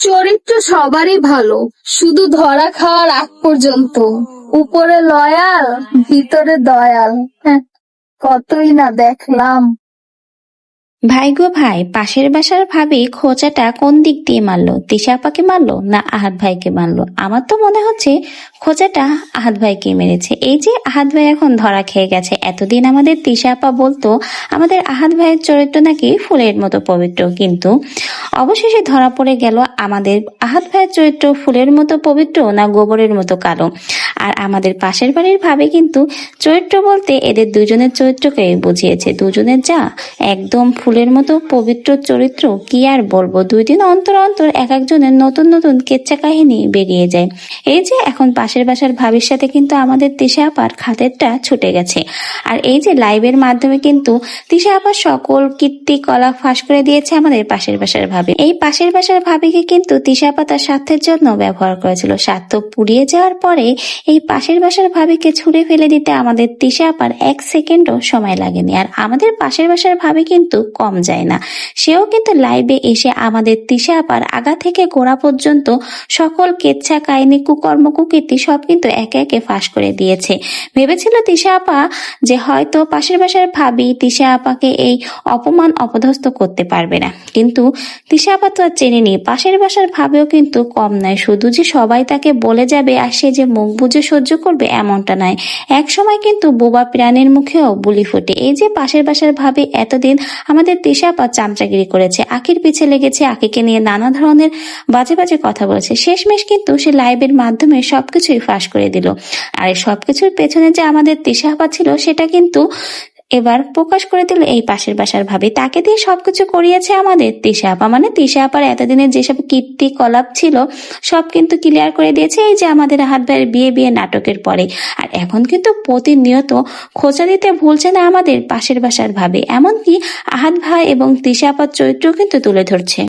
চরিত্র সবারই ভালো। শুধু ধরা খাওয়ার আগ পর্যন্ত। উপরে লয়াল ভিতরে দয়াল। হ্যাঁ, কতই না দেখলাম। ভাই গো ভাই পাশের বাসার ভাবি খোঁচাটা কোন দিক দিয়ে মারলো? তিশা মারলো না আহাত ভাইকে মারলো? আমার তো মনে হচ্ছে খোঁচাটা আহাত ভাইকে মেরেছে। এই যে আহাত ভাই এখন ধরা খেয়ে গেছে। এতদিন আমাদের তিশা বলতো আমাদের আহাত ভাইয়ের চরিত্র নাকি ফুলের মতো পবিত্র কিন্তু অবশেষে ধরা পড়ে গেল আমাদের আহাত ভাইয়ের চরিত্র ফুলের মতো পবিত্র না গোবরের মতো কালো। আর আমাদের পাশের বাড়ির ভাবে কিন্তু চরিত্র বলতে এদের দুজনের চরিত্রকে বুঝিয়েছে। দুজনের যা একদম ফুলের মতো পবিত্র চরিত্র, কি আর বলব? দুই দিন অন্তর অন্তর এক একজনের নতুন নতুন কেচ্চা কাহিনী বেরিয়ে যায়। এই যে এখন পাশের বাসার ভাবির সাথে কিন্তু আমাদের তিশা আপার খাতেরটা ছুটে গেছে। আর এই যে লাইভের মাধ্যমে কিন্তু তিশা আপার সকল কীর্তি, কলা ফাঁস করে দিয়েছে আমাদের পাশের বাসার ভাবি। এই পাশের বাসার ভাবিকে কিন্তু তিশা আপা তার স্বার্থের জন্য ব্যবহার করেছিল। স্বার্থ পুড়িয়ে যাওয়ার পরে এই পাশের বাসার ভাবিকে ছুড়ে ফেলে দিতে আমাদের তিশা আপার এক সেকেন্ডও সময় লাগেনি। আর আমাদের পাশের বাসার ভাবি কিন্তু কম যায় না। সেও কিন্তু লাইভে এসে আমাদের তিশা আপার আগা থেকে গোড়া পর্যন্ত সকল কেচ্ছা, কাহিনী, কুকর্ম, কুকীর্তি সব কিন্তু একে একে ফাঁস করে দিয়েছে। ভেবেছিল তিশা আপা যে হয়তো পাশের বাসার ভাবি তিশা আপাকে এই অপমান অপদস্থ করতে পারবে না। কিন্তু তিশা আপা তো আর চেনেনি। পাশের বাসার ভাবেও কিন্তু কম নয়। শুধু যে সবাই তাকে বলে যাবে আর সে যে মুখ বুঝে সহ্য করবে এমনটা নয়। এক সময় কিন্তু বোবা প্রাণের মুখেও বুলি ফোটে। এই যে পাশের বাসার ভাবে এতদিন আমাদের তিশা পা চামচাগিরি করেছে, আখির পিছে লেগেছে, আখিকে নিয়ে নানা ধরনের বাজে বাজে কথা বলেছে। শেষমেশ কিন্তু সে লাইভের মাধ্যমে সবকিছুই ফাঁস করে দিল। আর সবকিছুর পেছনে যে আমাদের তিশা পা ছিল, সেটা কিন্তু এবার প্রকাশ করে দিল এই পাশের বাসার ভাবে। তাকে দিয়ে সবকিছু করিয়েছে আমাদের। তিশা আপা মানে তিশা আপার এতদিনের যেসব কীর্তি কলাপ ছিল, সব কিন্তু ক্লিয়ার করে দিয়েছে এই যে আমাদের হাত ভাইয়ের বিয়ে বিয়ে নাটকের পরে। আর এখন কিন্তু প্রতিনিয়ত খোঁচা দিতে ভুলছে না আমাদের পাশের বাসার ভাবে। এমনকি আহাত ভাই এবং তিশা আপার চরিত্র কিন্তু তুলে ধরছে।